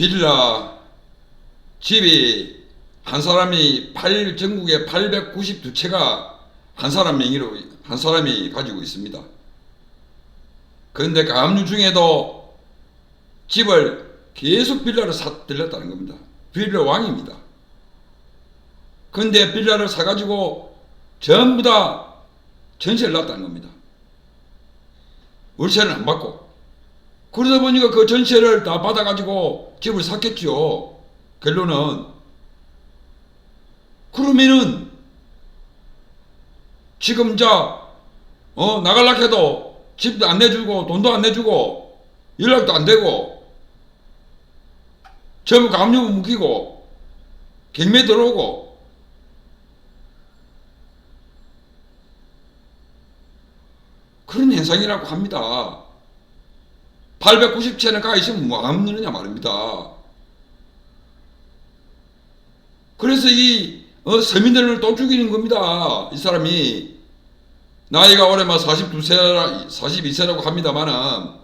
빌라 집이 한 사람이 8 전국에 892채가 한 사람 명의로 한 사람이 가지고 있습니다. 그런데 가압류 중에도 집을 계속 빌라를 사 들렸다는 겁니다. 빌라 왕입니다. 그런데 빌라를 사가지고 전부 다 전세를 놨다는 겁니다. 월세를 안 받고. 그러다 보니까 그 전세를 다 받아가지고 집을 샀겠죠. 결론은. 그러면은 지금 자, 어, 나갈라 해도 집도 안 내주고 돈도 안 내주고 연락도 안 되고 전부 감염을 묵히고 경매 들어오고 그런 현상이라고 합니다. 890채는 가 있으면 뭐안 느느냐 말입니다. 그래서 이 어, 서민들을 또 죽이는 겁니다. 이 사람이 나이가 올해만 42세, 42세라고 합니다만은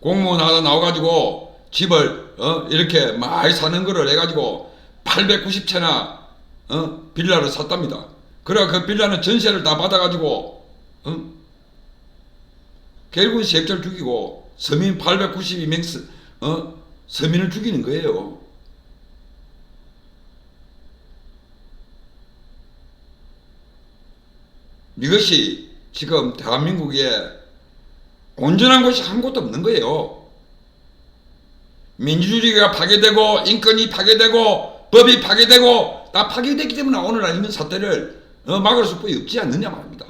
공무원 하나 나와가지고 집을 어, 이렇게 많이 사는 거를 해가지고 890채나 어, 빌라를 샀답니다. 그래 그 빌라는 전세를 다 받아가지고 어? 결국은 세입자를 죽이고 서민 892명 어? 서민을 죽이는 거예요. 이것이 지금 대한민국에 온전한 곳이 한 곳도 없는 거예요. 민주주의가 파괴되고 인권이 파괴되고 법이 파괴되고 다 파괴됐기 때문에 오늘날 있는 사태를 어, 막을 수법이 없지 않느냐 말입니다.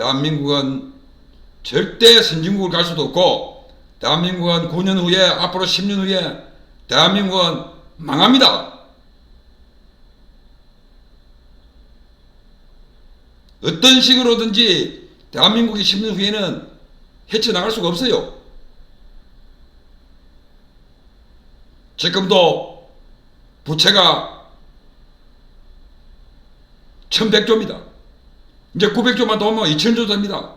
대한민국은 절대 선진국을 갈 수도 없고 대한민국은 9년 후에 앞으로 10년 후에 대한민국은 망합니다. 어떤 식으로든지 대한민국이 10년 후에는 헤쳐나갈 수가 없어요. 지금도 부채가 1100조입니다. 이제 900조만 더 오면 2000조 됩니다.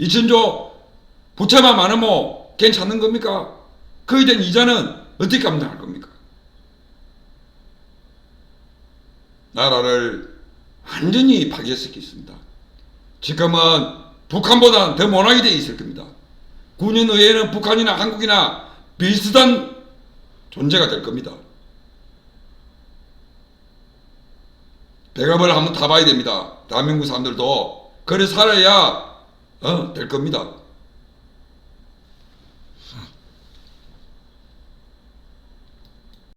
2000조 부채만 많으면 괜찮은 겁니까? 거기에 대한 이자는 어떻게 감당할 겁니까? 나라를 완전히 파괴시켰습니다. 지금은 북한보다 더 못하게 되어 있을 겁니다. 9년 후에는 북한이나 한국이나 비슷한 존재가 될 겁니다. 배갑을 한번 타봐야 됩니다. 대한민국 사람들도 그래 살아야 어, 될 겁니다.